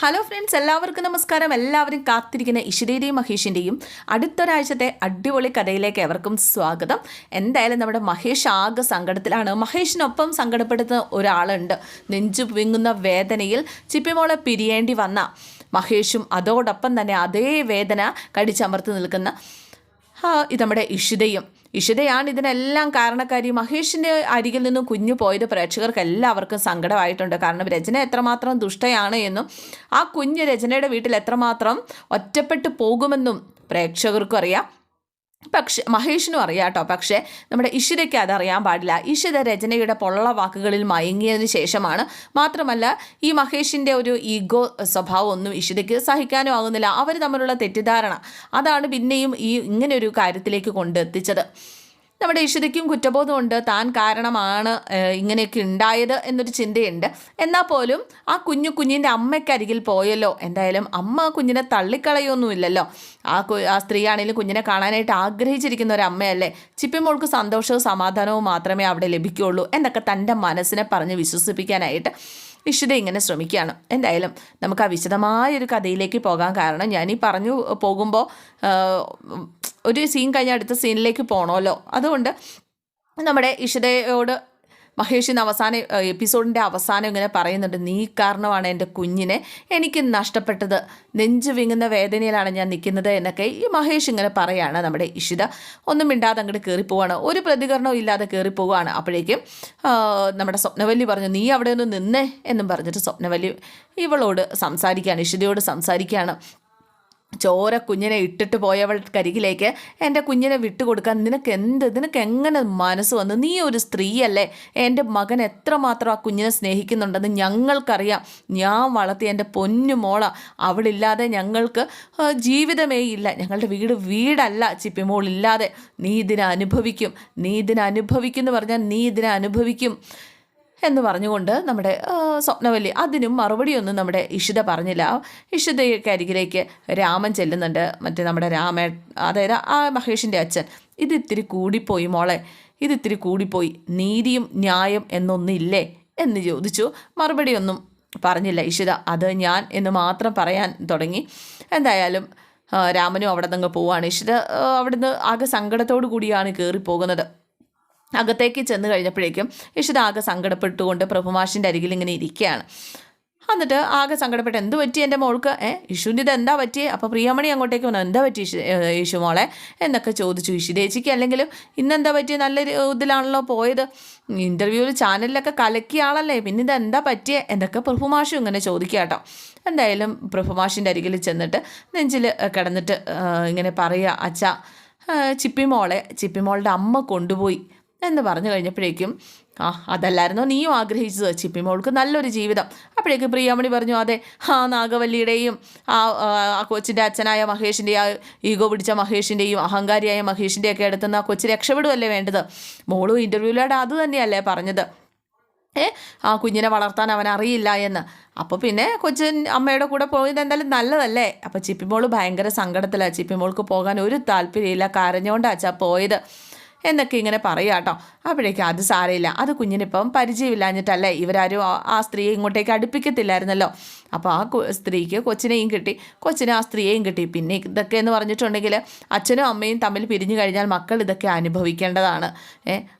Hello friends എല്ലാവർക്കും നമസ്കാരം. എല്ലാവരും കാത്തിരിക്കുന്ന ഇഷിതയുടെയും മഹേഷിന്റെയും അടുത്തൊരാഴ്ചത്തെ അടിപൊളി കഥയിലേക്ക് എവർക്കും സ്വാഗതം. എന്തായാലും നമ്മുടെ മഹേഷ് ആകെ സങ്കടത്തിലാണ്. മഹേഷിനൊപ്പം സങ്കടപ്പെടുന്ന ഒരാളുണ്ട്. നെഞ്ചു വിങ്ങുന്ന വേദനയിൽ ചിപ്പിമോളെ പിരിയേണ്ടി വന്ന മഹേഷും അതോടൊപ്പം തന്നെ അതേ വേദന കടിച്ചമർത്തി നിൽക്കുന്ന ഇത് നമ്മുടെ ഇഷിതയും. ഇഷിതയാണ് ഇതിനെല്ലാം കാരണക്കാരി. മഹേഷിന്റെ അരികിൽ നിന്നും കുഞ്ഞു പോയത് പ്രേക്ഷകർക്ക് എല്ലാവർക്കും സങ്കടമായിട്ടുണ്ട്. കാരണം രചന എത്രമാത്രം ദുഷ്ടയാണ് എന്നും ആ കുഞ്ഞ് രചനയുടെ വീട്ടിൽ എത്രമാത്രം ഒറ്റപ്പെട്ടു പോകുമെന്നും പ്രേക്ഷകർക്കും അറിയാം. പക്ഷെ മഹേഷിനും അറിയാം കേട്ടോ. പക്ഷേ നമ്മുടെ ഇഷിതയ്ക്ക് അതറിയാൻ പാടില്ല. ഇഷിത രചനയുടെ പൊള്ള വാക്കുകളിൽ മയങ്ങിയതിന് ശേഷമാണ് മാത്രമല്ല ഈ മഹേഷിന്റെ ഒരു ഈഗോ സ്വഭാവം ഒന്നും ഇഷിതയ്ക്ക് സഹിക്കാനും ആകുന്നില്ല. അവർ തമ്മിലുള്ള തെറ്റിദ്ധാരണ അതാണ് പിന്നെയും ഈ ഇങ്ങനെ ഒരു കാര്യത്തിലേക്ക് കൊണ്ടെത്തിച്ചത്. നമ്മുടെ ഈശ്വരിക്കും കുറ്റബോധമുണ്ട്. താൻ കാരണമാണ് ഇങ്ങനെയൊക്കെ ഉണ്ടായത് എന്നൊരു ചിന്തയുണ്ട്. എന്നാൽ പോലും ആ കുഞ്ഞു കുഞ്ഞിന്റെ അമ്മയ്ക്കരികിൽ പോയല്ലോ. എന്തായാലും അമ്മ കുഞ്ഞിനെ തള്ളിക്കളയൊന്നുമില്ലല്ലോ ആ ആ സ്ത്രീയാണെങ്കിലും കുഞ്ഞിനെ കാണാനായിട്ട് ആഗ്രഹിച്ചിരിക്കുന്ന ഒരു അമ്മയല്ലേ? ചിപ്പിമോൾക്ക് സന്തോഷവും സമാധാനവും മാത്രമേ അവിടെ ലഭിക്കുകയുള്ളൂ എന്നൊക്കെ തന്റെ മനസ്സിനെ പറഞ്ഞ് വിശ്വസിപ്പിക്കാനായിട്ട് ഇഷിത ഇങ്ങനെ ശ്രമിക്കുകയാണ്. എന്തായാലും നമുക്ക് ആ വിശദമായ ഒരു കഥയിലേക്ക് പോകാൻ കാരണം ഞാനീ പറഞ്ഞു പോകുമ്പോൾ ഒരു സീൻ കഴിഞ്ഞ അടുത്ത സീനിലേക്ക് പോകണമല്ലോ അതുകൊണ്ട് നമ്മുടെ ഇഷിതയോട് മഹേഷ് ഇന്ന് അവസാന എപ്പിസോഡിന്റെ അവസാനം ഇങ്ങനെ പറയുന്നുണ്ട് നീ കാരണമാണ് എന്റെ കുഞ്ഞിനെ എനിക്ക് നഷ്ടപ്പെട്ടത്. നെഞ്ചു വിങ്ങുന്ന വേദനയിലാണ് ഞാൻ നിൽക്കുന്നത് എന്നൊക്കെ ഈ മഹേഷ് ഇങ്ങനെ പറയാണ് നമ്മുടെ ഇഷിത. ഒന്നും മിണ്ടാതെ അങ്ങോട്ട് കയറിപ്പോവാണ്. ഒരു പ്രതികരണവും ഇല്ലാതെ കയറിപ്പോവുകയാണ് അപ്പോഴേക്കും നമ്മുടെ സ്വപ്നവല്ലി പറഞ്ഞു നീ അവിടെ ഒന്ന് നിന്നേ എന്നും പറഞ്ഞിട്ട് സ്വപ്നവല്ലി ഇവളോട് സംസാരിക്കുകയാണ് ഇഷിതയോട് സംസാരിക്കുകയാണ്. ചോര കുഞ്ഞിനെ ഇട്ടിട്ട് പോയവൾ പോയവൾക്കരികിലേക്ക് എന്റെ കുഞ്ഞിനെ വിട്ടുകൊടുക്കാൻ നിനക്ക് എന്ത് നിനക്ക് എങ്ങനെ മനസ്സ് വന്നു? നീ ഒരു സ്ത്രീയല്ലേ. എന്റെ മകൻ എത്രമാത്രം ആ കുഞ്ഞിനെ സ്നേഹിക്കുന്നുണ്ടെന്ന് ഞങ്ങൾക്കറിയാം. ഞാൻ വളർത്തിയ എന്റെ പൊന്നു മോള അവളില്ലാതെ ഞങ്ങൾക്ക് ജീവിതമേ ഇല്ല. ഞങ്ങളുടെ വീട് വീടല്ല ചിപ്പിമോളില്ലാതെ നീ ഇതിനെ അനുഭവിക്കും. നീ ഇതിനെ അനുഭവിക്കും എന്ന് പറഞ്ഞാൽ നീ ഇതിനെ അനുഭവിക്കും. എന്ന് പറഞ്ഞുകൊണ്ട് നമ്മുടെ സ്വപ്നവല്ലി അതിനും മറുപടിയൊന്നും നമ്മുടെ ഇഷിത പറഞ്ഞില്ല. ഇഷിതയ്ക്ക് അരികിലേക്ക് രാമൻ ചെല്ലുന്നുണ്ട്. മറ്റേ നമ്മുടെ രാമ അതായത് ആ മഹേഷിന്റെ അച്ഛൻ ഇത് ഇത്തിരി കൂടിപ്പോയി മോളെ ഇത് ഇത്തിരി കൂടിപ്പോയി നീതിയും ന്യായം എന്നൊന്നില്ലേ? എന്ന് ചോദിച്ചു. മറുപടിയൊന്നും പറഞ്ഞില്ല ഇഷിത. അത് ഞാൻ എന്ന് മാത്രം പറയാൻ തുടങ്ങി. എന്തായാലും രാമനും അവിടെ നിന്ന് പോവാണ്. ഇഷിത അവിടുന്ന് ആകെ സങ്കടത്തോടു കൂടിയാണ് കയറി പോകുന്നത് അകത്തേക്ക് ചെന്ന് കഴിഞ്ഞപ്പോഴേക്കും ഇഷിത ആകെ സങ്കടപ്പെട്ടുകൊണ്ട് പ്രഭുമാഷിന്റെ അരികിൽ ഇങ്ങനെ ഇരിക്കുകയാണ്. എന്നിട്ട് ആകെ സങ്കടപ്പെട്ട് എന്ത് പറ്റി എന്റെ മോൾക്ക്? ഏ യശുവിന്റെ ഇത് എന്താ പറ്റി അപ്പോൾ പ്രിയമണി അങ്ങോട്ടേക്ക് വന്നു എന്താ പറ്റി ഇഷു മോളെ? എന്നൊക്കെ ചോദിച്ചു. ഇഷിതേച്ചിക്ക് അല്ലെങ്കിലും ഇന്നെന്താ പറ്റിയ? നല്ല ഇതിലാണല്ലോ പോയത്. ഇന്റർവ്യൂവിൽ ചാനലിലൊക്കെ കലക്കിയ ആളല്ലേ പിന്നെ ഇത് എന്താ പറ്റിയേ? എന്നൊക്കെ പ്രഭുമാഷും ഇങ്ങനെ ചോദിക്കുക കേട്ടോ. എന്തായാലും പ്രഭുമാഷിന്റെ അരികിൽ ചെന്നിട്ട് നെഞ്ചിൽ കിടന്നിട്ട് ഇങ്ങനെ പറയുക അച്ഛ ചിപ്പിമോളെ ചിപ്പിമോളുടെ അമ്മ കൊണ്ടുപോയി. എന്ന് പറഞ്ഞു കഴിഞ്ഞപ്പോഴേക്കും ആ അതല്ലായിരുന്നോ? നീയും ആഗ്രഹിച്ചത് ചിപ്പിമോൾക്ക് നല്ലൊരു ജീവിതം. അപ്പോഴേക്കും പ്രിയാമണി പറഞ്ഞു അതെ ആ നാഗവല്ലിയുടെയും ആ ആ, കൊച്ചിന്റെ അച്ഛനായ മഹേഷിന്റെ ആ ഈഗോ പിടിച്ച മഹേഷിന്റെയും അഹങ്കാരിയായ മഹേഷിന്റെയൊക്കെ അടുത്തുനിന്ന് ആ കൊച്ചു രക്ഷപ്പെടുമല്ലേ വേണ്ടത്? മോളും ഇന്റർവ്യൂവിലൂടെ അത് തന്നെയല്ലേ പറഞ്ഞത്. ഏ ആ കുഞ്ഞിനെ വളർത്താൻ അവൻ അറിയില്ല എന്ന്. അപ്പോൾ പിന്നെ കൊച്ചൻ അമ്മയുടെ കൂടെ പോയത് എന്തായാലും നല്ലതല്ലേ? അപ്പോൾ ചിപ്പിമോൾ ഭയങ്കര സങ്കടത്തിലാണ് ചിപ്പിമോൾക്ക് പോകാൻ ഒരു താല്പര്യമില്ല. കരഞ്ഞുകൊണ്ട് അച്ഛാ പോയത്. എന്നൊക്കെ ഇങ്ങനെ പറയുക കേട്ടോ അപ്പോഴേക്കും അത് സാരമില്ല അത് കുഞ്ഞിനിപ്പം പരിചയമില്ലാഞ്ഞിട്ടല്ലേ ഇവരാരും ആ- സ്ത്രീയെ ഇങ്ങോട്ടേക്ക് അടുപ്പിക്കത്തില്ലായിരുന്നല്ലോ. അപ്പോൾ ആ സ്ത്രീക്ക് കൊച്ചിനെയും കിട്ടി. കൊച്ചിനെ ആ സ്ത്രീയെയും കിട്ടി. പിന്നെ ഇതൊക്കെ എന്ന് പറഞ്ഞിട്ടുണ്ടെങ്കിൽ അച്ഛനും അമ്മയും തമ്മിൽ പിരിഞ്ഞു കഴിഞ്ഞാൽ മക്കൾ ഇതൊക്കെ അനുഭവിക്കേണ്ടതാണ്.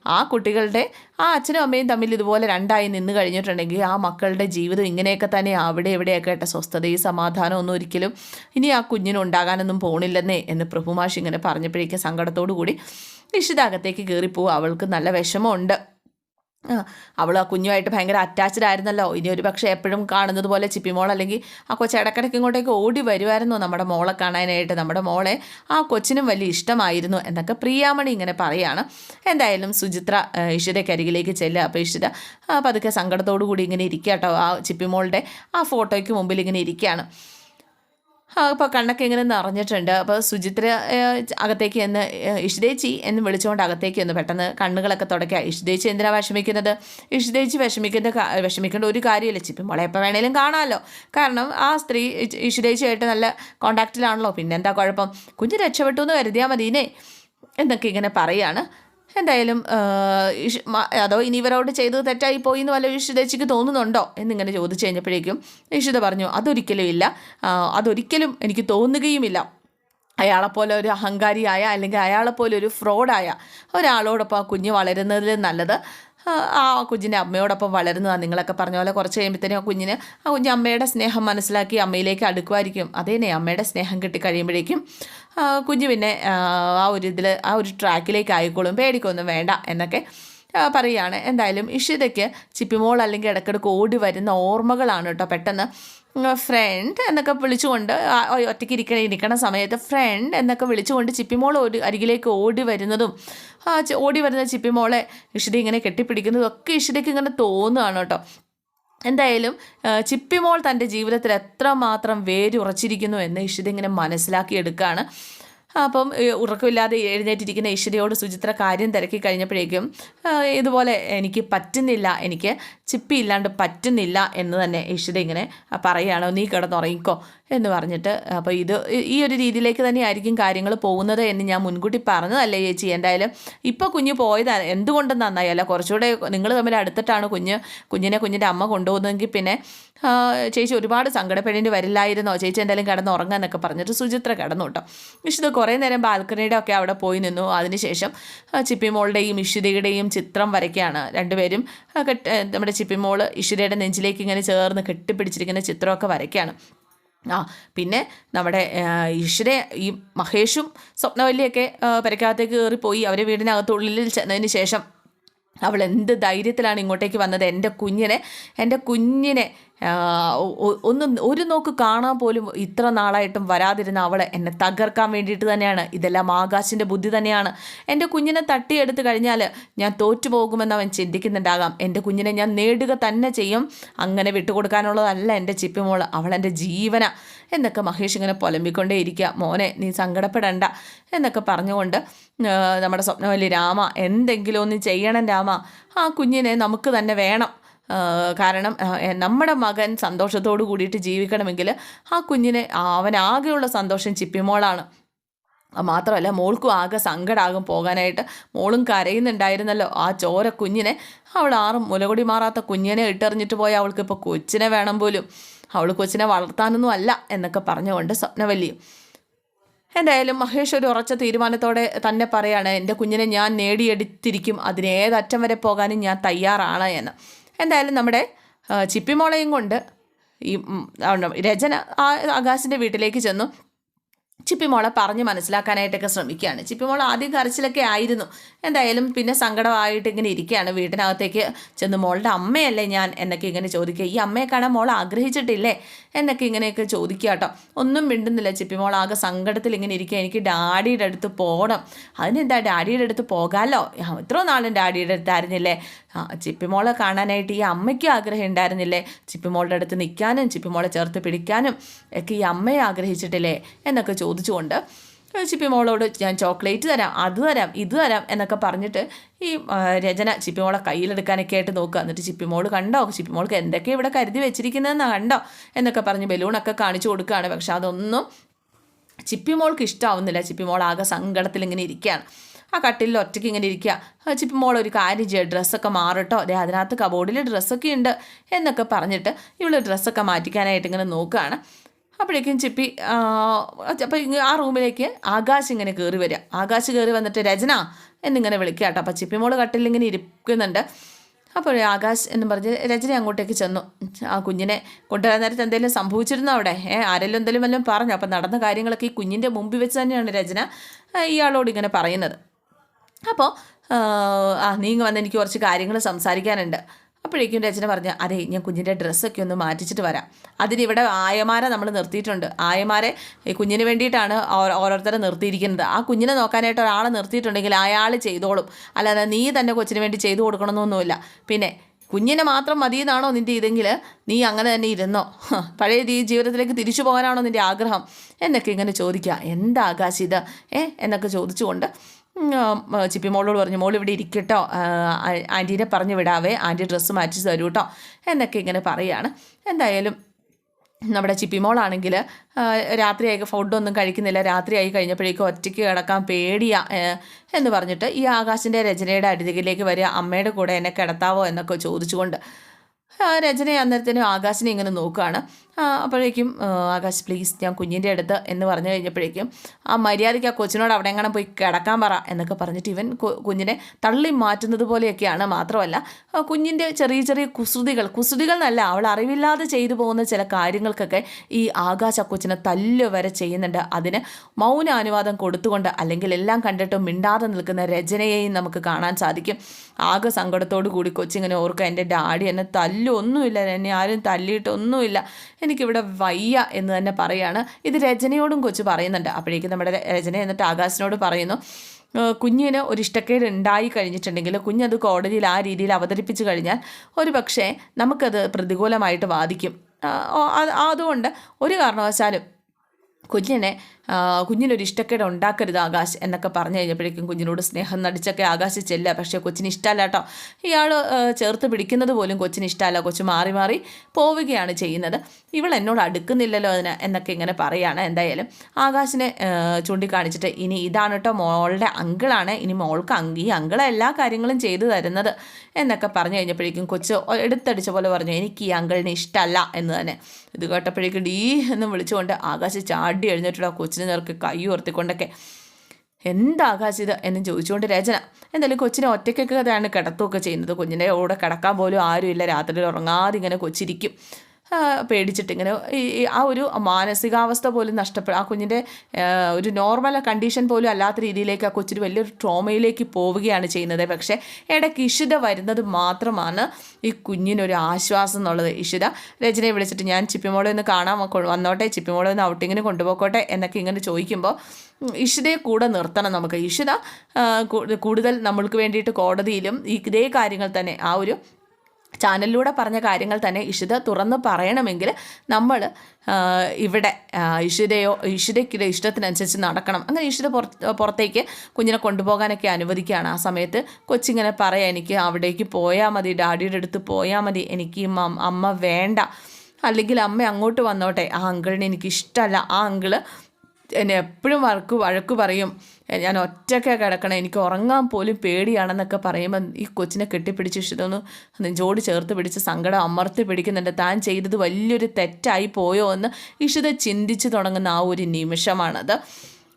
ആ കുട്ടികളുടെ ആ അച്ഛനും അമ്മയും തമ്മിൽ ഇതുപോലെ രണ്ടായി നിന്ന് കഴിഞ്ഞിട്ടുണ്ടെങ്കിൽ ആ മക്കളുടെ ജീവിതം ഇങ്ങനെയൊക്കെ തന്നെ അവിടെ എവിടെയൊക്കെ ആയിട്ട് സ്വസ്ഥതയും സമാധാനവും ഒന്നും ഒരിക്കലും ഇനി ആ കുഞ്ഞിന് ഉണ്ടാകാനൊന്നും പോണില്ലെന്നേ എന്ന് പ്രഭുമാഷ് ഇങ്ങനെ പറഞ്ഞപ്പോഴേക്കും സങ്കടത്തോടു കൂടി ഇഷിത കയറിപ്പോവും അവൾക്ക് നല്ല വിഷമമുണ്ട്. അവൾ ആ കുഞ്ഞുമായിട്ട് ഭയങ്കര അറ്റാച്ച്ഡ് ആയിരുന്നല്ലോ. ഇനി ഒരു പക്ഷേ എപ്പോഴും കാണുന്നത് പോലെ ചിപ്പിമോൾ അല്ലെങ്കിൽ ആ കൊച്ചു ഇടക്കിടയ്ക്ക് ഇങ്ങോട്ടേക്ക് ഓടി വരുമായിരുന്നു നമ്മുടെ മോളെ കാണാനായിട്ട്. നമ്മുടെ മോളെ ആ കൊച്ചിനും വലിയ ഇഷ്ടമായിരുന്നു എന്നൊക്കെ പ്രിയാമണി ഇങ്ങനെ പറയാണ്. എന്തായാലും സുചിത്ര ആ, ഇഷിതയ്ക്കരികിലേക്ക് ചെല്ലുക അപ്പോൾ ഇഷിത പതുക്കെ സങ്കടത്തോടു കൂടി ഇങ്ങനെ ഇരിക്കുക കേട്ടോ ആ ചിപ്പിമോളുടെ ആ ഫോട്ടോയ്ക്ക് മുമ്പിൽ ഇങ്ങനെ ഇരിക്കുകയാണ് അപ്പോൾ കണ്ണൊക്കെ ഇങ്ങനെ നിറഞ്ഞിട്ടുണ്ട്. അപ്പോൾ സുചിത്ര അകത്തേക്ക് എന്ന് ഇഷ്ദേച്ചി എന്ന് വിളിച്ചുകൊണ്ട് അകത്തേക്ക് ഒന്ന് പെട്ടെന്ന് കണ്ണുകളൊക്കെ തുടയ്ക്കുക. ഇഷ്ദേച്ചി എന്തിനാണ് വിഷമിക്കുന്നത്? ഇഷ്ദേച്ചി വിഷമിക്കുന്ന വിഷമിക്കേണ്ട ഒരു കാര്യമില്ല. ചിപ്പം മോളെ എപ്പോൾ വേണേലും കാണാമല്ലോ കാരണം ആ സ്ത്രീ ഇഷ്ദേച്ചിയായിട്ട് നല്ല കോണ്ടാക്റ്റിലാണല്ലോ പിന്നെന്താ കുഴപ്പം? കുഞ്ഞ് രക്ഷപ്പെട്ടു എന്ന് കരുതിയാൽ മതിനെ എന്നൊക്കെ ഇങ്ങനെ പറയാണ്. എന്തായാലും അതോ ഇനി ഇവരോട് ചെയ്തത് തെറ്റായി പോയി എന്ന് വല്ല ഇഷിതേച്ചിക്ക് തോന്നുന്നുണ്ടോ എന്നിങ്ങനെ ചോദിച്ചു കഴിഞ്ഞപ്പോഴേക്കും ഇഷിത പറഞ്ഞു അതൊരിക്കലും ഇല്ല. അതൊരിക്കലും എനിക്ക് തോന്നുകയുമില്ല. അയാളെപ്പോലെ ഒരു അഹങ്കാരിയായ അല്ലെങ്കിൽ അയാളെപ്പോലെ ഒരു ഫ്രോഡായ ഒരാളോടൊപ്പം ആ കുഞ്ഞ് വളരുന്നതിൽ നല്ലത്. ആ, കുഞ്ഞിന്റെ അമ്മയോടൊപ്പം വളരുന്നതാണ് നിങ്ങളൊക്കെ പറഞ്ഞ പോലെ കുറച്ച് കഴിയുമ്പോഴത്തേനും ആ കുഞ്ഞിന് ആ കുഞ്ഞ് അമ്മയുടെ സ്നേഹം മനസ്സിലാക്കി അമ്മയിലേക്ക് അടുക്കുമായിരിക്കും. അതേനെ അമ്മയുടെ സ്നേഹം കിട്ടി കഴിയുമ്പോഴേക്കും ആ, കുഞ്ഞ് പിന്നെ ആ, ഒരു ഇതിൽ ആ ഒരു ട്രാക്കിലേക്ക് ആയിക്കോളും. പേടിക്കൊന്നും വേണ്ട എന്നൊക്കെ പറയുകയാണ് എന്തായാലും ഇഷിതയ്ക്ക് ചിപ്പിമോൾ അല്ലെങ്കിൽ ഇടയ്ക്കിടയ്ക്ക് ഓടി വരുന്ന ഓർമ്മകളാണ് കേട്ടോ പെട്ടെന്ന്. ഫ്രണ്ട് എന്നൊക്കെ വിളിച്ചുകൊണ്ട് ഒറ്റയ്ക്ക് ഇരിക്കണ ഇരിക്കണ സമയത്ത് ഫ്രണ്ട് എന്നൊക്കെ വിളിച്ചുകൊണ്ട് ചിപ്പിമോൾ ഒരു അരികിലേക്ക് ഓടി വരുന്നതും ഓടി വരുന്ന ചിപ്പിമോളെ ഇഷിത ഇങ്ങനെ കെട്ടിപ്പിടിക്കുന്നതും ഒക്കെ ഇഷിതയ്ക്ക് ഇങ്ങനെ തോന്നുകയാണ് കേട്ടോ. എന്തായാലും ചിപ്പിമോൾ തന്റെ ജീവിതത്തിൽ എത്രമാത്രം വേരുറച്ചിരിക്കുന്നു എന്ന് ഇഷിത ഇങ്ങനെ മനസ്സിലാക്കിയെടുക്കുകയാണ് അപ്പം ഉറക്കമില്ലാതെ എഴുന്നേറ്റിരിക്കുന്ന ഈശ്വരിയോട് സുചിത്ര കാര്യം തിരക്കി കഴിഞ്ഞപ്പോഴേക്കും ഇതുപോലെ എനിക്ക് പറ്റുന്നില്ല എനിക്ക് ചിപ്പി ഇല്ലാണ്ട് പറ്റുന്നില്ല എന്ന് തന്നെ ഈശ്വര ഇങ്ങനെ പറയുകയാണോ. നീ കിടന്നുറങ്ങിക്കോ എന്ന് പറഞ്ഞിട്ട് അപ്പോൾ ഇത് ഈ ഒരു രീതിയിലേക്ക് തന്നെയായിരിക്കും കാര്യങ്ങൾ പോകുന്നത് എന്ന് ഞാൻ മുൻകൂട്ടി പറഞ്ഞതല്ലേ ചേച്ചി. എന്തായാലും ഇപ്പോൾ കുഞ്ഞ് പോയത് എന്തുകൊണ്ടും നന്നായല്ല കുറച്ചുകൂടെ നിങ്ങൾ തമ്മിൽ അടുത്തിട്ടാണ് കുഞ്ഞ് കുഞ്ഞിനെ കുഞ്ഞിന്റെ അമ്മ കൊണ്ടുപോകുന്നതെങ്കിൽ പിന്നെ ചേച്ചി ഒരുപാട് സങ്കടപ്പെടേണ്ടി വരില്ലായിരുന്നോ? ചേച്ചി എന്തായാലും കിടന്ന് ഉറങ്ങാന്നൊക്കെ പറഞ്ഞിട്ട് സുചിത്ര കിടന്നു കേട്ടോ. ഇഷിത് കുറേ നേരം ബാൽക്കണിയുടെ ഒക്കെ അവിടെ പോയി നിന്നു. അതിനുശേഷം ചിപ്പിമോളുടെയും ഇഷിതയുടെയും ചിത്രം വരയ്ക്കുകയാണ് രണ്ടുപേരും കെട്ട് നമ്മുടെ ചിപ്പിമോൾ ഇഷിതയുടെ നെഞ്ചിലേക്ക് ഇങ്ങനെ ചേർന്ന് കെട്ടിപ്പിടിച്ചിരിക്കുന്ന ചിത്രമൊക്കെ വരയ്ക്കുകയാണ് ആ പിന്നെ നമ്മുടെ ഈശ്വരെ ഈ മഹേഷും സ്വപ്നവല്ലിയൊക്കെ പെരക്കകത്തേക്ക് കയറിപ്പോയി. അവരെ വീടിനകത്തുള്ളിൽ ചെന്നതിന് ശേഷം അവൾ എന്ത് ധൈര്യത്തിലാണ് ഇങ്ങോട്ടേക്ക് വന്നത്? എന്റെ കുഞ്ഞിനെ എന്റെ കുഞ്ഞിനെ ഒന്ന് ഒരു നോക്ക് കാണാൻ പോലും ഇത്ര നാളായിട്ടും വരാതിരുന്ന അവളെ എന്നെ തകർക്കാൻ വേണ്ടിയിട്ട് തന്നെയാണ്. ഇതെല്ലാം ആകാശിന്റെ ബുദ്ധി തന്നെയാണ്. എന്റെ കുഞ്ഞിനെ തട്ടിയെടുത്ത് കഴിഞ്ഞാൽ ഞാൻ തോറ്റുപോകുമെന്ന് അവൻ ചിന്തിക്കുന്നുണ്ടാകാം. എന്റെ കുഞ്ഞിനെ ഞാൻ നേടുക തന്നെ ചെയ്യും. അങ്ങനെ വിട്ടുകൊടുക്കാനുള്ളതല്ല എന്റെ ചിപ്പിമോൾ അവൾ എന്റെ ജീവന. എന്നൊക്കെ മഹേഷ് ഇങ്ങനെ പുലമ്പിക്കൊണ്ടേ ഇരിക്കുക മോനെ നീ സങ്കടപ്പെടണ്ട. എന്നൊക്കെ പറഞ്ഞുകൊണ്ട് നമ്മുടെ സ്വപ്നവല്ലി രാമ എന്തെങ്കിലും ഒന്ന് ചെയ്യണം രാമ. ആ കുഞ്ഞിനെ നമുക്ക് തന്നെ വേണം. കാരണം നമ്മുടെ മകൻ സന്തോഷത്തോടു കൂടിയിട്ട് ജീവിക്കണമെങ്കിൽ ആ കുഞ്ഞിനെ അവനാകെയുള്ള സന്തോഷം ചിപ്പിമോളാണ് മാത്രമല്ല മോൾക്കും ആകെ സങ്കടാകും പോകാനായിട്ട്. മോളും കരയുന്നുണ്ടായിരുന്നല്ലോ. ആ ചോര കുഞ്ഞിനെ അവൾ ആറും മുലകുടി മാറാത്ത കുഞ്ഞിനെ ഇട്ടെറിഞ്ഞിട്ട് പോയി അവൾക്ക് ഇപ്പോൾ കൊച്ചിനെ വേണം പോലും. അവൾ കൊച്ചിനെ വളർത്താനൊന്നും അല്ല എന്നൊക്കെ പറഞ്ഞുകൊണ്ട് സ്വപ്നവല്ലിയും എന്തായാലും മഹേഷ് ഒരു ഉറച്ച തീരുമാനത്തോടെ തന്നെ പറയാണ് എന്റെ കുഞ്ഞിനെ ഞാൻ നേടിയെടുത്തിരിക്കും. അതിനേതറ്റം വരെ പോകാനും ഞാൻ തയ്യാറാണ് എന്ന്. എന്തായാലും നമ്മുടെ ചിപ്പിമോളയും കൊണ്ട് ഈ രചന ആ ആകാശിന്റെ വീട്ടിലേക്ക് ചെന്നു. ചിപ്പിമോളെ പറഞ്ഞ് മനസ്സിലാക്കാനായിട്ടൊക്കെ ശ്രമിക്കുകയാണ്. ചിപ്പിമോൾ ആദ്യം കരച്ചിലൊക്കെ ആയിരുന്നു. എന്തായാലും പിന്നെ സങ്കടമായിട്ട് ഇങ്ങനെ ഇരിക്കുകയാണ്. വീട്ടിനകത്തേക്ക് ചെന്ന് മോളുടെ അമ്മയല്ലേ ഞാൻ എന്നൊക്കെ ഇങ്ങനെ ചോദിക്കുക. ഈ അമ്മയെ കാണാൻ മോൾ ആഗ്രഹിച്ചിട്ടില്ലേ എന്നൊക്കെ ഇങ്ങനെയൊക്കെ ചോദിക്കുക കേട്ടോ. ഒന്നും മിണ്ടുന്നില്ല. ചിപ്പിമോൾ ആകെ സങ്കടത്തിൽ ഇങ്ങനെ ഇരിക്കുക. എനിക്ക് ഡാഡിയുടെ അടുത്ത് പോകണം. അതിനെന്താ ഡാഡിയുടെ അടുത്ത് പോകാമല്ലോ ഇത്രയും നാളും ഡാഡിയുടെ അടുത്തായിരുന്നില്ലേ? ആ ചിപ്പിമോളെ കാണാനായിട്ട് ഈ അമ്മയ്ക്കും ആഗ്രഹം ഉണ്ടായിരുന്നില്ലേ? ചിപ്പിമോളുടെ അടുത്ത് നിൽക്കാനും ചിപ്പിമോളെ ചേർത്ത് പിടിക്കാനും ഒക്കെ ഈ അമ്മയെ ആഗ്രഹിച്ചിട്ടില്ലേ? എന്നൊക്കെ ചോദിച്ചുകൊണ്ട് ചിപ്പിമോളോട് ഞാൻ ചോക്ലേറ്റ് തരാം അത് തരാം ഇത് തരാം എന്നൊക്കെ പറഞ്ഞിട്ട് ഈ രചന ചിപ്പിമോളെ കയ്യിലെടുക്കാനൊക്കെ ആയിട്ട് നോക്കുക. എന്നിട്ട് ചിപ്പിമോൾ കണ്ടോ? ചിപ്പിമോൾക്ക് എന്തൊക്കെ ഇവിടെ കരുതി വെച്ചിരിക്കുന്നതെന്ന് കണ്ടോ? എന്നൊക്കെ പറഞ്ഞ് ബലൂണൊക്കെ കാണിച്ചു കൊടുക്കുകയാണ്. പക്ഷെ അതൊന്നും ചിപ്പിമോൾക്ക് ഇഷ്ടമാവുന്നില്ല ചിപ്പിമോൾ ആകെ സങ്കടത്തിൽ ഇങ്ങനെ ഇരിക്കുകയാണ്. ആ കട്ടിലിൽ ഒറ്റയ്ക്ക് ഇങ്ങനെ ഇരിക്കുക. ആ ചിപ്പിമോൾ ഒരു കാര്യം ചെയ്യുക ഡ്രസ്സൊക്കെ മാറട്ടോ. അതെ അതിനകത്ത് കബോർഡിൽ ഡ്രസ്സൊക്കെ ഉണ്ട് എന്നൊക്കെ പറഞ്ഞിട്ട് ഇവൾ ഡ്രസ്സൊക്കെ മാറ്റിക്കാനായിട്ട് ഇങ്ങനെ നോക്കുകയാണ്. അപ്പോഴേക്കും ചിപ്പി അപ്പോൾ ആ റൂമിലേക്ക് ആകാശ് ഇങ്ങനെ കയറി വരിക. ആകാശ് കയറി വന്നിട്ട് രചന എന്നിങ്ങനെ വിളിക്കുക കേട്ടോ. അപ്പോൾ ചിപ്പിമോൾ കട്ടിൽ ഇങ്ങനെ ഇരിക്കുന്നുണ്ട്. അപ്പോൾ ആകാശ് എന്ന് പറഞ്ഞ് രചന അങ്ങോട്ടേക്ക് ചെന്നു. ആ കുഞ്ഞിനെ കൊണ്ടുവരാൻ നേരത്തെ എന്തെങ്കിലും സംഭവിച്ചിരുന്നോ അവിടെ? ഏ ആരെല്ലാം എന്തെങ്കിലും വല്ലതും പറഞ്ഞു. അപ്പോൾ നടന്ന കാര്യങ്ങളൊക്കെ ഈ കുഞ്ഞിന്റെ മുമ്പിൽ വെച്ച് തന്നെയാണ് രചന ഇയാളോട് ഇങ്ങനെ പറയുന്നത്. അപ്പോൾ ആ നീ വന്ന് എനിക്ക് കുറച്ച് കാര്യങ്ങൾ സംസാരിക്കാനുണ്ട്. അപ്പോഴേക്കും രചന പറഞ്ഞു അതെ ഞാൻ കുഞ്ഞിന്റെ ഡ്രസ്സൊക്കെ ഒന്ന് മാറ്റിച്ചിട്ട് വരാം. അതിനിവിടെ ആയമാരെ നമ്മൾ നിർത്തിയിട്ടുണ്ട്. ആയമാരെ ഈ കുഞ്ഞിന് വേണ്ടിയിട്ടാണ് ഓരോരുത്തരെ നിർത്തിയിരിക്കുന്നത്. ആ കുഞ്ഞിനെ നോക്കാനായിട്ട് ഒരാളെ നിർത്തിയിട്ടുണ്ടെങ്കിൽ അയാൾ ചെയ്തോളും. അല്ലാതെ നീ തന്നെ കൊച്ചിന് വേണ്ടി ചെയ്തു കൊടുക്കണമെന്നൊന്നുമില്ല. പിന്നെ കുഞ്ഞിനെ മാത്രം മതിയെന്നാണോ നിന്റെ ഇതെങ്കിൽ നീ അങ്ങനെ തന്നെ ഇരുന്നോ? പഴയ ഈ ജീവിതത്തിലേക്ക് തിരിച്ചു പോകാനാണോ നിന്റെ ആഗ്രഹം? എന്നൊക്കെ ഇങ്ങനെ ചോദിക്കുക. എന്താ ആകാശ് ഇത്? ഏ? എന്നൊക്കെ ചോദിച്ചുകൊണ്ട് ചിപ്പി മോളോട് പറഞ്ഞു മോൾ ഇവിടെ ഇരിക്കട്ടോ. ആന്റീനെ പറഞ്ഞു വിടാവേ. ആന്റി ഡ്രസ്സ് മാറ്റി തരൂ കേട്ടോ എന്നൊക്കെ ഇങ്ങനെ പറയുകയാണ് എന്തായാലും നമ്മുടെ ചിപ്പി ചിപ്പിമോളാണെങ്കിൽ രാത്രിയായി ഫുഡൊന്നും കഴിക്കുന്നില്ല. രാത്രിയായി കഴിഞ്ഞപ്പോഴേക്കും ഒറ്റയ്ക്ക് കിടക്കാൻ പേടിയാ എന്ന് പറഞ്ഞിട്ട് ഈ ആകാശിന്റെ രചനയുടെ അടുതിലേക്ക് വരിക അമ്മയുടെ കൂടെ എന്നെ കിടത്താവോ? എന്നൊക്കെ ചോദിച്ചുകൊണ്ട് രചന അന്നേരത്തിനും ആകാശിനെ ഇങ്ങനെ നോക്കുകയാണ് അപ്പോഴേക്കും ആകാശ് പ്ലീസ് ഞാൻ കുഞ്ഞിന്റെ അടുത്ത് എന്ന് പറഞ്ഞു കഴിഞ്ഞപ്പോഴേക്കും ആ മര്യാദയ്ക്ക് ആ കൊച്ചിനോട് അവിടെ എങ്ങനെ പോയി കിടക്കാൻ പറ എന്നൊക്കെ പറഞ്ഞിട്ട് ഇവൻ കുഞ്ഞിനെ തള്ളി മാറ്റുന്നത് പോലെയൊക്കെയാണ് മാത്രമല്ല കുഞ്ഞിന്റെ ചെറിയ ചെറിയ കുസൃതികൾ കുസൃതികൾ എന്നല്ല അവൾ അറിവില്ലാതെ ചെയ്തു പോകുന്ന ചില കാര്യങ്ങൾക്കൊക്കെ ഈ ആകാശ കൊച്ചിനെ തല്ല് വരെ ചെയ്യുന്നുണ്ട്. അതിന് മൗന അനുവാദം കൊടുത്തുകൊണ്ട് അല്ലെങ്കിൽ എല്ലാം കണ്ടിട്ടും മിണ്ടാതെ നിൽക്കുന്ന രചനയെയും നമുക്ക് കാണാൻ സാധിക്കും. ആകെ സങ്കടത്തോടു കൂടി കൊച്ചിങ്ങനെ ഓർക്കുക എന്റെ ഡാഡി എന്നെ തല്ലൊന്നുമില്ല എന്നെ ആരും തല്ലിയിട്ടൊന്നുമില്ല എനിക്കിവിടെ വയ്യ എന്ന് തന്നെ പറയാണ്. ഇത് രചനയോടും കൊച്ചു പറയുന്നുണ്ട്. അപ്പോഴേക്കും നമ്മുടെ രചന എന്നിട്ട് ആകാശിനോട് പറയുന്നു കുഞ്ഞിന് ഒരു ഇഷ്ടക്കേട് ഉണ്ടായി കഴിഞ്ഞിട്ടുണ്ടെങ്കിൽ കുഞ്ഞത് കോടതിയിൽ ആ രീതിയിൽ അവതരിപ്പിച്ചു കഴിഞ്ഞാൽ ഒരു പക്ഷേ നമുക്കത് പ്രതികൂലമായിട്ട് ബാധിക്കും അതുകൊണ്ട് ഒരു കാരണവശാലും കുഞ്ഞിനെ കുഞ്ഞിനൊരു ഇഷ്ടക്കേട് ഉണ്ടാക്കരുത് ആകാശ് എന്നൊക്കെ പറഞ്ഞു കഴിഞ്ഞപ്പോഴേക്കും കുഞ്ഞിനോട് സ്നേഹം നടിച്ചൊക്കെ ആകാശ് ചെല്ലുക. പക്ഷേ കൊച്ചിന് ഇഷ്ടമല്ല കേട്ടോ. ഇയാൾ ചേർത്ത് പിടിക്കുന്നത് പോലും കൊച്ചിന് ഇഷ്ടമല്ല. കൊച്ചു മാറി മാറി പോവുകയാണ് ചെയ്യുന്നത്. ഇവൾ എന്നോട് അടുക്കുന്നില്ലല്ലോ അതിന് എന്നൊക്കെ ഇങ്ങനെ പറയുകയാണ് എന്തായാലും. ആകാശിനെ ചൂണ്ടിക്കാണിച്ചിട്ട് ഇനി ഇതാണ് കേട്ടോ മോളുടെ അങ്കിളാണ്. ഇനി മോൾക്ക് അങ്കി അങ്കിളെ എല്ലാ കാര്യങ്ങളും ചെയ്തു തരുന്നത് എന്നൊക്കെ പറഞ്ഞു കഴിഞ്ഞപ്പോഴേക്കും കൊച്ച് എടുത്തടിച്ച പോലെ പറഞ്ഞു എനിക്ക് ഈ അങ്കിളിനെ ഇഷ്ടമല്ല എന്ന് തന്നെ. ഇത് കേട്ടപ്പോഴേക്കും ഡീ എന്ന് വിളിച്ചുകൊണ്ട് ആകാശ് ചാടി എഴുന്നേറ്റുള്ള കൊച്ചു കൊച്ചിന് നേർക്ക് കൈ ഉയർത്തിക്കൊണ്ടൊക്കെ എന്താകാശം ഇത് എന്ന് ചോദിച്ചുകൊണ്ട് രചന. എന്തായാലും കൊച്ചിനെ ഒറ്റയ്ക്കൊക്കെ അതാണ് കിടത്തുകയൊക്കെ ചെയ്യുന്നത്. കുഞ്ഞിന്റെ കൂടെ കിടക്കാൻ പോലും ആരുമില്ല. രാത്രിയിൽ ഉറങ്ങാതെ ഇങ്ങനെ കൊച്ചിരിക്കും. പേടിച്ചിട്ട് ഇങ്ങനെ ആ ഒരു മാനസികാവസ്ഥ പോലും നഷ്ടപ്പെടും ആ കുഞ്ഞിന്റെ ഒരു നോർമൽ കണ്ടീഷൻ പോലും അല്ലാത്ത രീതിയിലേക്ക് ആ കൊച്ചിന് വലിയൊരു ട്രോമയിലേക്ക് പോവുകയാണ് ചെയ്യുന്നത്. പക്ഷേ ഇടയ്ക്ക് ഇഷിത വരുന്നത് മാത്രമാണ് ഈ കുഞ്ഞിനൊരു ആശ്വാസം എന്നുള്ളത്. ഇഷിത രചനയെ വിളിച്ചിട്ട് ഞാൻ ചിപ്പിമോളെ ഒന്ന് കാണാൻ വന്നോട്ടെ ചിപ്പിമോളെ ഒന്ന് ഔട്ടിങ്ങിന് കൊണ്ടുപോക്കോട്ടെ എന്നൊക്കെ ഇങ്ങനെ ചോദിക്കുമ്പോൾ ഇഷിതയെ കൂടെ നിർത്തണം നമുക്ക്. ഇഷിത കൂടുതൽ നമ്മൾക്ക് വേണ്ടിയിട്ട് കോടതിയിലും ഇതേ കാര്യങ്ങൾ തന്നെ ആ ഒരു ചാനലിലൂടെ പറഞ്ഞ കാര്യങ്ങൾ തന്നെ ഇഷിത തുറന്ന് പറയണമെങ്കിൽ നമ്മൾ ഇവിടെ ഇഷിതയോ ഇഷിതയ്ക്ക് ഇഷ്ടത്തിനനുസരിച്ച് നടക്കണം. അങ്ങനെ ഇഷിത പുറത്തേക്ക് കുഞ്ഞിനെ കൊണ്ടുപോകാനൊക്കെ അനുവദിക്കുകയാണ്. ആ സമയത്ത് കൊച്ചിങ്ങനെ പറയാം എനിക്ക് അവിടേക്ക് പോയാൽ മതി ഡാഡിയുടെ അടുത്ത് പോയാൽ മതി എനിക്ക് അമ്മ വേണ്ട. അല്ലെങ്കിൽ അമ്മ അങ്ങോട്ട് വന്നോട്ടെ. ആ അങ്കിളിനെ എനിക്ക് ഇഷ്ടമല്ല ആ അങ്കിൾ എന്നെ എപ്പോഴും വഴക്ക് വഴക്ക് പറയും. ഞാൻ ഒറ്റയ്ക്ക് കിടക്കണം എനിക്ക് ഉറങ്ങാൻ പോലും പേടിയാണെന്നൊക്കെ പറയുമ്പോൾ ഈ കൊച്ചിനെ കെട്ടിപ്പിടിച്ച് ഇഷ്ടമൊന്ന് നെഞ്ചോട് ചേർത്ത് പിടിച്ച് സങ്കടം അമർത്തി പിടിക്കുന്നുണ്ട്. താൻ ചെയ്തത് വലിയൊരു തെറ്റായി പോയോ എന്ന് ഇഷിത ചിന്തിച്ച് തുടങ്ങുന്ന ആ ഒരു നിമിഷമാണത്.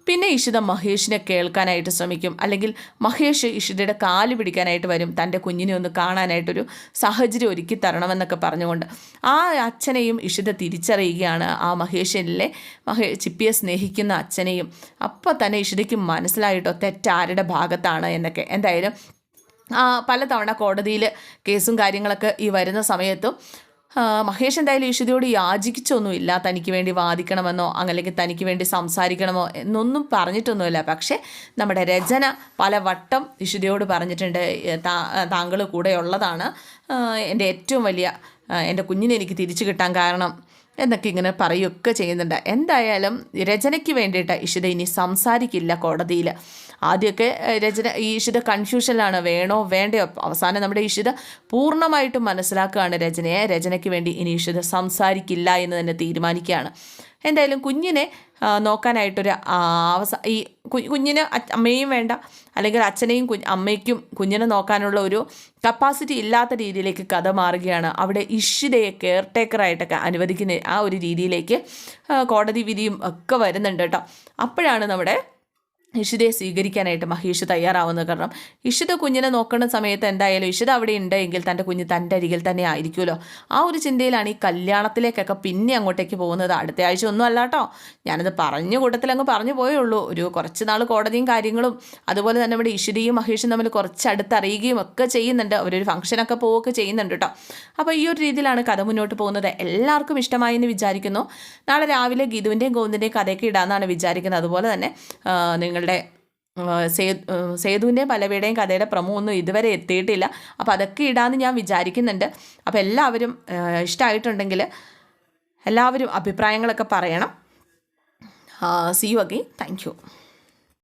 പിന്നെ ഇഷിത മഹേഷിനെ കേൾക്കാനായിട്ട് ശ്രമിക്കും. അല്ലെങ്കിൽ മഹേഷ് ഇഷിതയുടെ കാൽ പിടിക്കാനായിട്ട് വരും. തന്റെ കുഞ്ഞിനെ ഒന്ന് കാണാനായിട്ടൊരു സാഹചര്യം ഒരുക്കി തരണമെന്നൊക്കെ പറഞ്ഞുകൊണ്ട് ആ അച്ഛനെയും ഇഷിത തിരിച്ചറിയുകയാണ് ആ മഹേഷിലെ മഹേ ചിപ്പിയെ സ്നേഹിക്കുന്ന അച്ഛനെയും. അപ്പോൾ തന്നെ ഇഷിതയ്ക്ക് മനസ്സിലായിട്ടോ തെറ്റാരുടെ ഭാഗത്താണ് എന്നൊക്കെ. എന്തായാലും പലതവണ കോടതിയിൽ കേസും കാര്യങ്ങളൊക്കെ ഈ വരുന്ന സമയത്തും മഹേഷ് എന്തായാലും ഈശ്വതിയോട് യാചിക്കിച്ചൊന്നുമില്ല. തനിക്ക് വേണ്ടി വാദിക്കണമെന്നോ അല്ലെങ്കിൽ തനിക്ക് വേണ്ടി സംസാരിക്കണമോ എന്നൊന്നും പറഞ്ഞിട്ടൊന്നുമില്ല. പക്ഷേ നമ്മുടെ രചന പല വട്ടം ഈശ്വതിയോട് പറഞ്ഞിട്ടുണ്ട് താങ്കൾ കൂടെയുള്ളതാണ്. എന്റെ ഏറ്റവും വലിയ എന്റെ കുഞ്ഞിനെ എനിക്ക് തിരിച്ചു കിട്ടാൻ കാരണം. എന്നൊക്കെ ഇങ്ങനെ പറയുകയൊക്കെ ചെയ്യുന്നുണ്ട്. എന്തായാലും രചനയ്ക്ക് വേണ്ടിയിട്ട് ഇഷിത ഇനി സംസാരിക്കില്ല കോടതിയിൽ. ആദ്യമൊക്കെ രചന ഈ ഇഷിത കൺഫ്യൂഷനിലാണ്. വേണോ വേണ്ടയോ? അവസാനം നമ്മുടെ ഇഷിത പൂർണമായിട്ടും മനസ്സിലാക്കുകയാണ് രചനയെ. രചനയ്ക്ക് വേണ്ടി ഇനി ഇഷിത സംസാരിക്കില്ല എന്ന് തന്നെ തീരുമാനിക്കുകയാണ്. എന്തായാലും കുഞ്ഞിനെ നോക്കാനായിട്ടൊരു അവസ ഈ കുഞ്ഞിന് അമ്മയും വേണ്ട. അല്ലെങ്കിൽ അച്ഛനെയും കുഞ്ഞ് അമ്മയ്ക്കും കുഞ്ഞിനെ നോക്കാനുള്ള ഒരു കപ്പാസിറ്റി ഇല്ലാത്ത രീതിയിലേക്ക് കഥ മാറുകയാണ്. അവിടെ ഇഷിതയെ കെയർ ടേക്കറായിട്ടൊക്കെ അനുവദിക്കുന്ന ആ ഒരു രീതിയിലേക്ക് കോടതി വിധിയും ഒക്കെ വരുന്നുണ്ട് കേട്ടോ. അപ്പോഴാണ് നമ്മുടെ ഇഷിതയെ സ്വീകരിക്കാനായിട്ട് മഹേഷ് തയ്യാറാവുന്നത് കാരണം ഇഷിത കുഞ്ഞിനെ നോക്കുന്ന സമയത്ത് എന്തായാലും ഇഷിത അവിടെ ഉണ്ടെങ്കിൽ തന്റെ കുഞ്ഞ് തന്റെ അരികിൽ തന്നെ ആയിരിക്കുമല്ലോ. ആ ഒരു ചിന്തയിലാണ് ഈ കല്യാണത്തിലേക്കൊക്കെ പിന്നെ അങ്ങോട്ടേക്ക് പോകുന്നത്. അടുത്ത ആഴ്ച ഒന്നും അല്ല കേട്ടോ. ഞാനത് പറഞ്ഞ കൂട്ടത്തിൽ അങ്ങ് പറഞ്ഞു പോയേ ഉള്ളൂ. ഒരു കുറച്ച് നാൾ കോടതിയും കാര്യങ്ങളും അതുപോലെ തന്നെ നമ്മുടെ ഇഷിതയും മഹേഷും തമ്മിൽ കുറച്ച് അടുത്തറിയുകയും ഒക്കെ ചെയ്യുന്നുണ്ട്. അവരൊരു ഫംഗ്ഷനൊക്കെ പോവുകയൊക്കെ ചെയ്യുന്നുണ്ട് കേട്ടോ. അപ്പോൾ ഈ ഒരു രീതിയിലാണ് കഥ മുന്നോട്ട് പോകുന്നത്. എല്ലാവർക്കും ഇഷ്ടമായി എന്ന് വിചാരിക്കുന്നു. നാളെ രാവിലെ ഗീതുവിന്റെയും ഗോവിന്ദിന്റെയും കഥയൊക്കെ ഇടാമെന്നാണ് വിചാരിക്കുന്നത്. അതുപോലെ തന്നെ നിങ്ങൾ സേതു സേതുവിന്റെയും പലവയുടെയും കഥയുടെ പ്രമോ ഒന്നും ഇതുവരെ എത്തിയിട്ടില്ല. അപ്പോൾ അതൊക്കെ ഇടാമെന്ന് ഞാൻ വിചാരിക്കുന്നുണ്ട്. അപ്പോൾ എല്ലാവരും ഇഷ്ടമായിട്ടുണ്ടെങ്കിൽ എല്ലാവരും അഭിപ്രായങ്ങളൊക്കെ പറയണം. See you again thank you